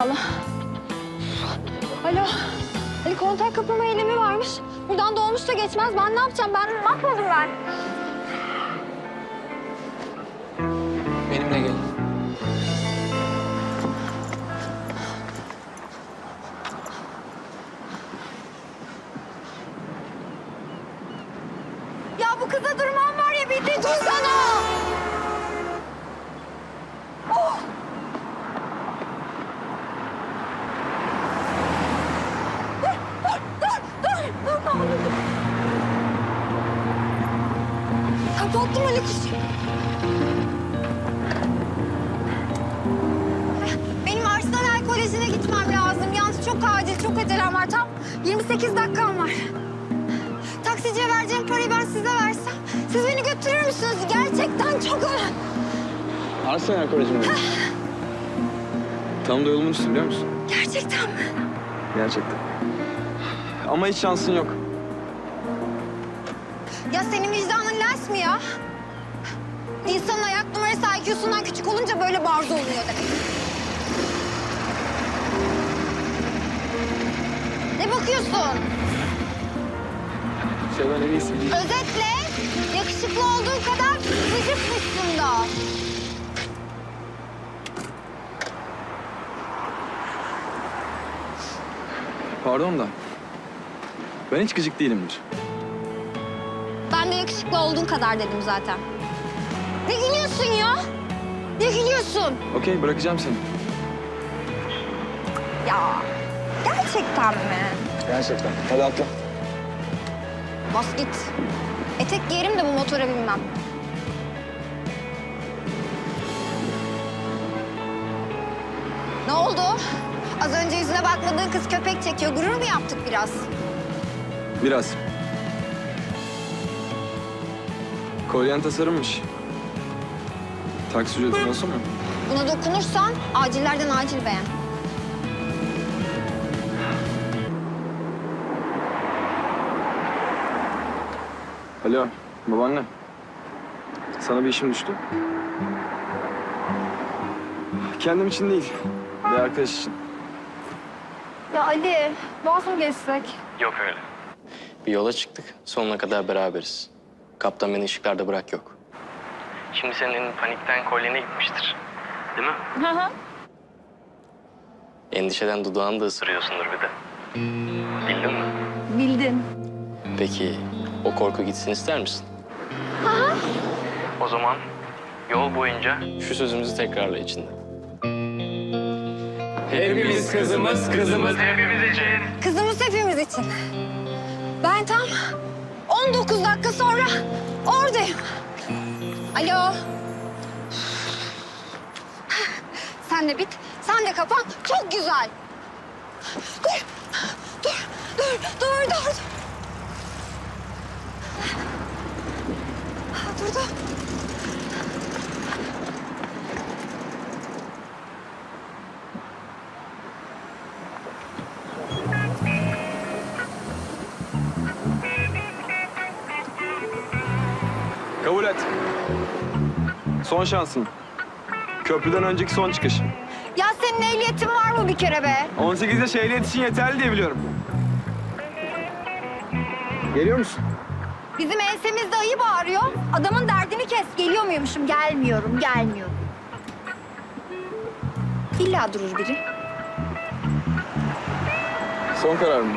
Allah. Alo. Ali kontak kapama eylemi varmış. Buradan dolmuş da geçmez. Ben ne yapacağım? Ben bakmadım ben. Benimle gelin. Ya bu kıza durmam var ya bir de dursana. Oh. Dur, dur, dur, dur, dur, ne olur dur. Kapattım Ali kuş. Benim Arsenal Koleji'ne gitmem lazım. Yalnız çok acil, çok acelem var. Tam 28 dakikam var. Taksiciye vereceğim parayı ben size versem. Siz beni götürür müsünüz? Gerçekten çok önemli. Arsenal Koleji mi? Tam da yolumun üstü biliyor musun? Gerçekten mi? Gerçekten. Ama hiç şansın yok. Ya senin vicdanın lens mi ya? İnsanın ayak numarası IQ'sundan küçük olunca böyle barzo oluyor demek. Ne bakıyorsun? Ben en iyisi. Özetle yakışıklı olduğun kadar gıcıkmışsın da. Pardon da. Ben hiç gıcık değilimdir. Ben de yakışıklı olduğun kadar dedim zaten. Ne gülüyorsun ya? Ne gülüyorsun? Okey bırakacağım seni. Ya gerçekten mi? Gerçekten. Hadi atla. Bas git. Etek giyerim de bu motora binmem. Ne oldu? Az önce yüzüne bakmadığın kız köpek çekiyor. Gurur mu yaptık biraz? Biraz. Kolyen tasarımmış. Taksi ücreti nasıl mı? Buna dokunursan acillerden acil beğen. Alo, babaanne. Sana bir işim düştü. Kendim için değil, bir arkadaş için. Ya Ali, vaz mı geçsek? Yok öyle. Bir yola çıktık. Sonuna kadar beraberiz. Kaptan beni ışıklarda bırak yok. Şimdi senin panikten kolyene gitmiştir. Değil mi? Hı hı. Endişeden dudağını da ısırıyorsundur bir de. Bildin mi? Bildin. Peki o korku gitsin ister misin? O zaman yol boyunca şu sözümüzü tekrarla içinde. Hepimiz kızımız, kızımız hepimiz için. Kızımız hepimiz için. Ben tam 19 dakika sonra oradayım. Alo. Sen de bit, sen de kapan. Çok güzel. Dur, dur, dur, dur, dur. Durdu. Son şansın. Köprüden önceki son çıkış. Ya senin ehliyetin var mı bir kere be? 18 yaş ehliyet için yeterli diye biliyorum. Geliyor musun? Bizim ensemizde ayı bağırıyor. Adamın derdini kes. Geliyor muymuşum? Gelmiyorum, gelmiyorum. İlla durur biri. Son karar mı?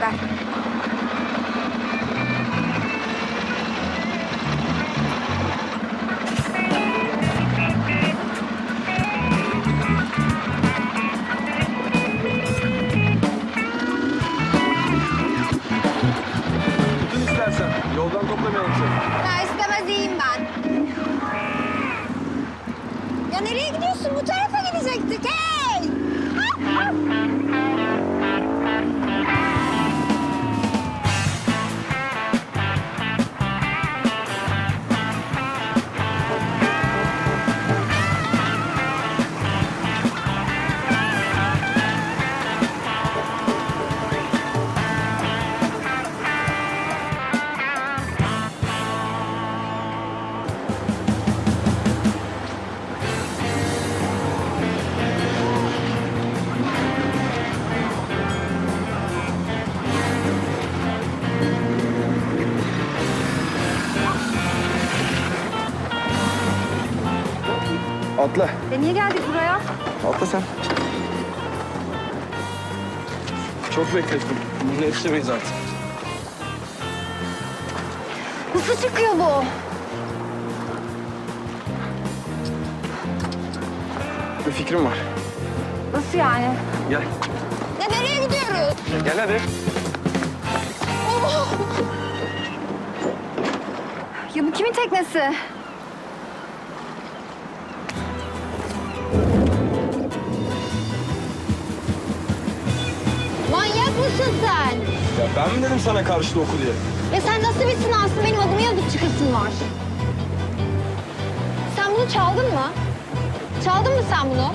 拜。Niye geldik buraya? Atla sen. Çok beklettim. Bunu yetişemeyiz artık. Nasıl çıkıyor bu? Bir fikrim var. Nasıl yani? Gel. Ya nereye gidiyoruz? Gel hadi. Ya bu kimin teknesi? Ya ben mi dedim sana karşıda oku diye? Ya sen nasıl bir sınavsın? Benim adımı yazıp çıkasın var. Sen bunu çaldın mı? Çaldın mı sen bunu?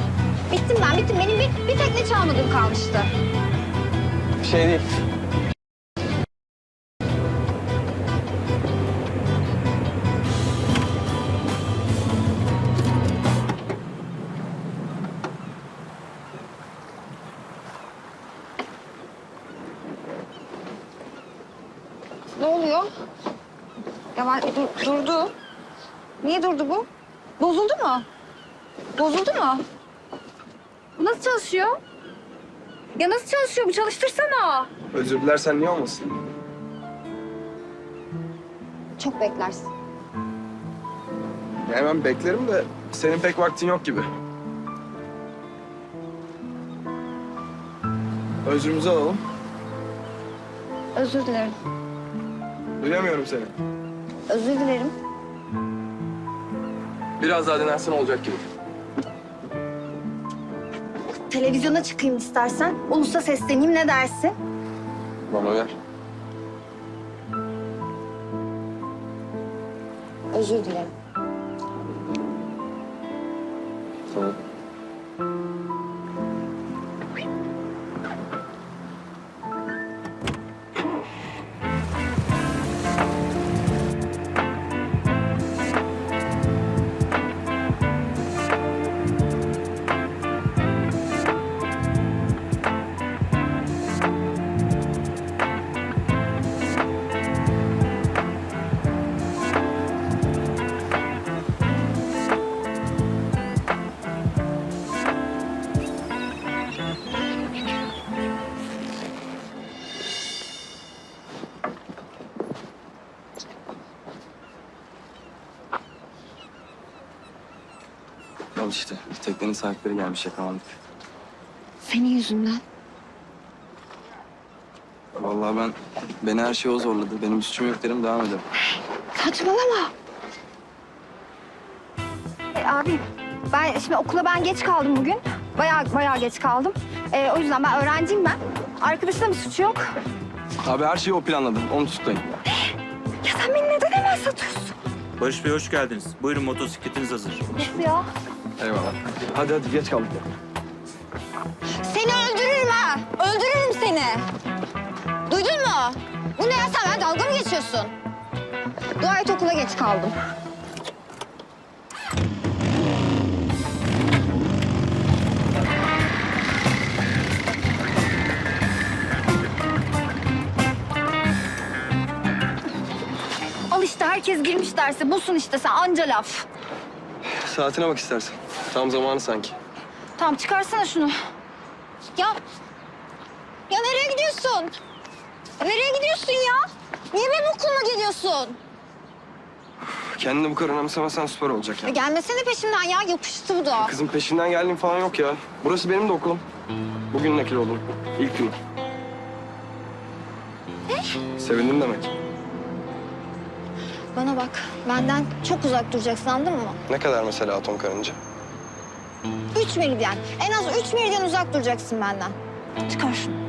Bittim ben, bittim. Benim bir, bir tekne çalmadığım kalmıştı. Şey değil. Ya ben, dur- durdu. Niye durdu bu? Bozuldu mu? Bozuldu mu? Bu nasıl çalışıyor? Ya nasıl çalışıyor bu? Çalıştırsana. Özür dilersen niye olmasın? Çok beklersin. Ya hemen beklerim de senin pek vaktin yok gibi. Özrümüzü alalım. Özür dilerim. Duyamıyorum seni. Özür dilerim. Biraz daha denersen olacak gibi. Televizyona çıkayım istersen. Ulusa sesleneyim ne dersin? Bana ver. Özür dilerim. Tamam. Al işte. Teknenin sahipleri gelmiş yakalandık. Senin yüzünden. Vallahi ben beni her şey o zorladı. Benim suçum yok derim devam ederim. Saçmalama. E, abi ben şimdi okula ben geç kaldım bugün. Bayağı bayağı geç kaldım. E, o yüzden ben öğrenciyim ben. Arkadaşın da bir suçu yok. Abi her şeyi o planladı. Onu tutuklayın. Ya sen beni neden hemen satıyorsun? Barış Bey hoş geldiniz. Buyurun motosikletiniz hazır. Nasıl ya? Eyvallah. Hadi hadi geç kaldık. Seni öldürürüm ha. Öldürürüm seni. Duydun mu? Bu ne ya sen? Dalga mı geçiyorsun? Dua et okula geç kaldım. Al işte herkes girmiş derse. Busun işte sen anca laf. Saatine bak istersen. Tam zamanı sanki. Tamam çıkarsana şunu. Ya. Ya nereye gidiyorsun? Nereye gidiyorsun ya? Niye benim okuluma geliyorsun? Kendini bu kadar önemsemezsen süper olacak Ya ya. gelmesene peşimden ya. Yapıştı bu da. Kızım peşinden geldiğim falan yok ya. Burası benim de okulum. Bugün nakil oldum. İlk günüm. Ne? Sevindim demek. Bana bak. Benden çok uzak duracaksın anladın mı? Ne kadar mesela atom karınca? Üç meridyen. En az üç meridyen uzak duracaksın benden. Çıkar şunu.